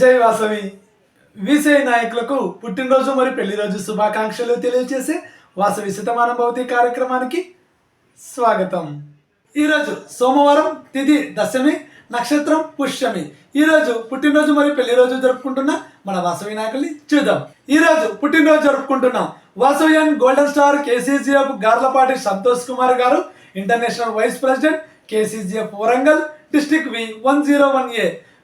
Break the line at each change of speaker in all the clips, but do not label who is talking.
జై వాసవి విసే నాయకులకు పుట్టినరోజు మరియు పెళ్ళి రోజు శుభాకాంక్షలు తెలియజేసే వాసవి శతమానం భవతి కార్యక్రమానికి స్వాగతం. ఈరోజు సోమవారం తిథి దశమి నక్షత్రం పుష్యమి. ఈరోజు పుట్టినరోజు మరియు పెళ్ళి రోజు జరుపుకుంటున్న మన వాసవి నాయకుల్ని చూద్దాం. ఈరోజు పుట్టినరోజు జరుపుకుంటున్న and golden star KCGF Garlapati Santosh Kumar గారు international vice president KCGF Warangal district V one zero one A.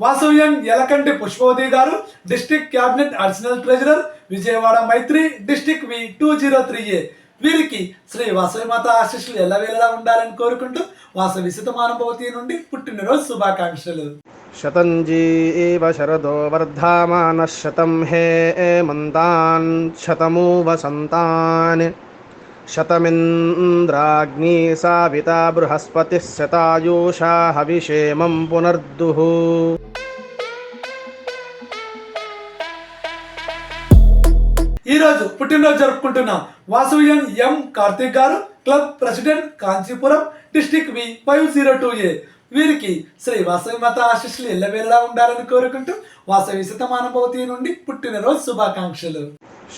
వాసవ్యం Elakanti Pushpavathi garu district cabinet additional treasurer Vijayawada Maitri district V two zero three A. వీరికి శ్రీ వాసవిమాత ఆశీస్సులు ఎల్లవేళలా ఉండాలని కోరుకుంటూ వాసవి సుతమానుభవతి నుండి పుట్టినరోజు శుభాకాంక్షలు.
శతంజీ శరదో వర్ధమాన శతం హే మంతాన్ శతమూ వసంతాన్ శతమింద్రాగ్ని సావిత బృహస్పతి శతాయూషా హవిషేమం పునర్దుః.
పుట్టినరోజు జరుపుకుంటున్న. వాసవియన్ ఎం కార్తిక్ గారు club president Kanchipuram district V five zero two A. వీరికి శ్రీ వాసవి మత ఆశిష్లు ఎల్లవేళలా ఉండాలని కోరుకుంటూ వాసవి శతమానభవతి నుండి పుట్టినరోజు శుభాకాంక్షలు.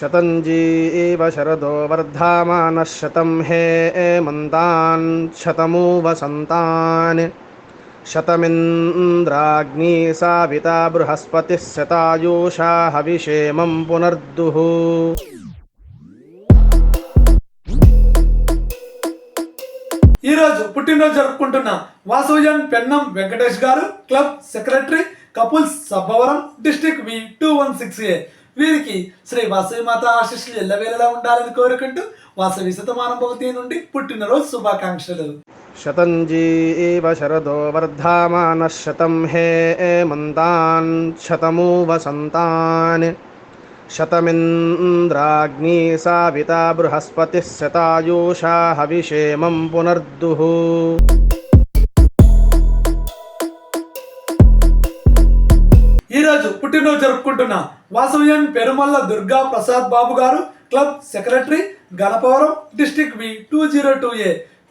శతంజీ శరదో వర్ధమాన శతం హే మంతాన్ శతమూ వసంతాన్ శతమింద్రాగ్ని సావిత బృహస్పతి శతాయూషా హవిషేమం పునర్దుః.
పుట్టినరోజు జరుపుకుంటున్న వాసవజన్ పెన్నం వెంకటేష్ గారు club secretary couple Sabbavaram district V two one six A. వీరికి శ్రీ వాసవి మాత ఆశీస్సులు ఎల్లవేళలా ఉండాలని కోరుకుంటూ వాసవి శతమానం భవతి నుండి పుట్టినరోజు శుభాకాంక్షలు.
శతంజీ శరదో వర్ధమాన శతం హే మంతాన్ శతమూ వసంతాన్ शतमिन्द्राग्नी साविता बृहस्पतिः शतायुषा हविषेमं पुनर्दुः
ఈరోజు పుట్టినరోజు జరుపుకుంటున్న వాసవ్యం Perumalla Durga Prasad Babu garu club secretary Ganapavaram district V two zero two A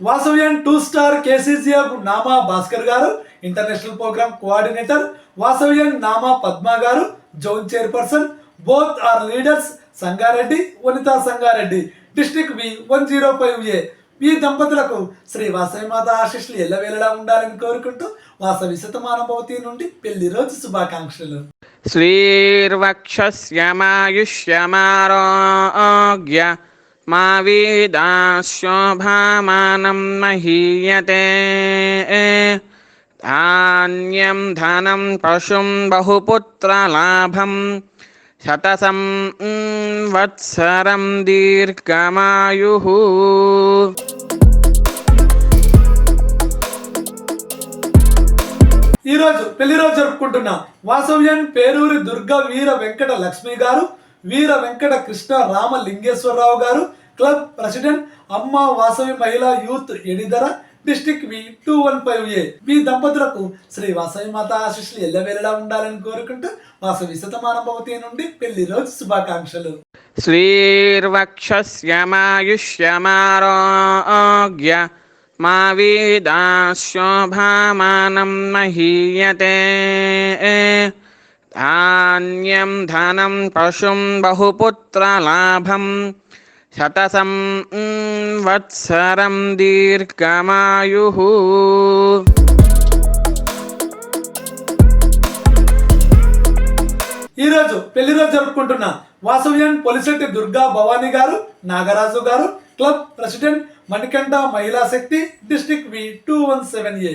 Vasavian two star KCCF Nama Bhaskar గారు international programme coordinator. Vasavian Nama Padma గారు zone chairperson. Both are leaders Sangareddy Vanitha Sangareddy. District B one zero five A. ఈ దంపతులకు శ్రీ వాసవి వాసవిమాత ఆశీస్సులు వెళ్ళడా ఉండాలని కోరుకుంటూ వాసవి శతమానభవతి నుండి పెళ్ళి రోజు శుభాకాంక్షలు.
శ్రీర్వక్ష శ్యామాయుష్యమారోగ్య మా వేదాశోభామానం మహీయతే ధాన్యం ధనం పశుం బహుపుత్రలాభం శతసం వత్సరం దీర్ఘమాయు
ఈరోజు పెళ్ళిరోజు జరుపుకుంటున్నాం వాసవ్యన్ పేరూరి దుర్గ వీర వెంకట లక్ష్మి గారు వీర వెంకట కృష్ణ రామ లింగేశ్వరరావు గారు క్లబ్ ప్రెసిడెంట్ అమ్మ Vasavi Mahila youth Edidara district V two one five A. మీ దంపతులకు శ్రీ వాసవి మాత ఆశీస్సులు ఎల్లవేళలా ఉండాలని కోరుకుంటూ వాసవి శతమానభవతి నుండి పెళ్ళి రోజు శుభాకాంక్షలు.
శ్రీర్వక్షమాయుష్యమారోగ్య మా వీదాశోభామానం మహీయతే. ధాన్యం ధనం పశుం బహుపుత్రలాభం శతసం వత్సరం దీర్ఘమాయు
ఈరోజు పెళ్ళి రోజు జరుపుకుంటున్న వాసవ్యన్ పొలిశెట్టి దుర్గా భవానీ గారు నాగరాజు గారు club president Manikanta Mahila Shakti district V two one seven A.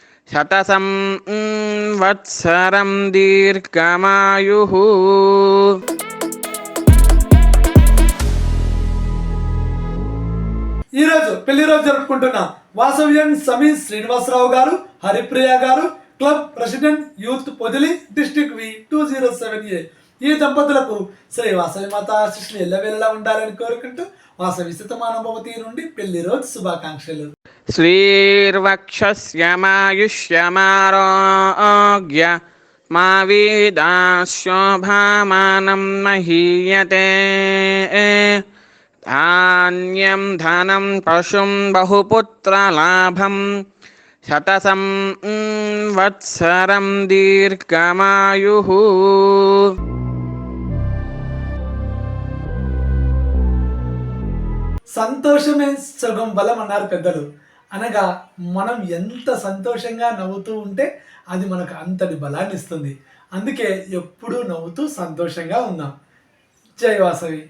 శతసం వత్సరం దీర్ఘమాయు.
ఈరోజు పెళ్ళి రోజు జరుపుకుంటున్న వాసవ్యన్ సమీర్ శ్రీనివాసరావు గారు హరిప్రియ గారు club president youth Podili district V two zero seven A. ఈ దంపతులకు శ్రీ వాసవి మాత శిష్యులు ఎల్లవేళలా ఉండాలని కోరుకుంటూ వాసవి సుతమానుభవతి నుండి పెళ్ళి రోజు శుభాకాంక్షలు.
శ్రీర్వక్షమాయుష్యమారోగ్య మా వీదాశోభామానం మహీయతే. ధాన్యం ధనం పశుం బహుపుత్రలాభం శతసం వత్సరం దీర్ఘమాయు.
సంతోషమే సగం బలం అన్నారు పెద్దలు. అనగా మనం ఎంత సంతోషంగా నవ్వుతూ ఉంటే అది మనకు అంతటి బలాన్ని ఇస్తుంది అందుకే ఎప్పుడూ నవ్వుతూ సంతోషంగా ఉందాం. జై వాసవి.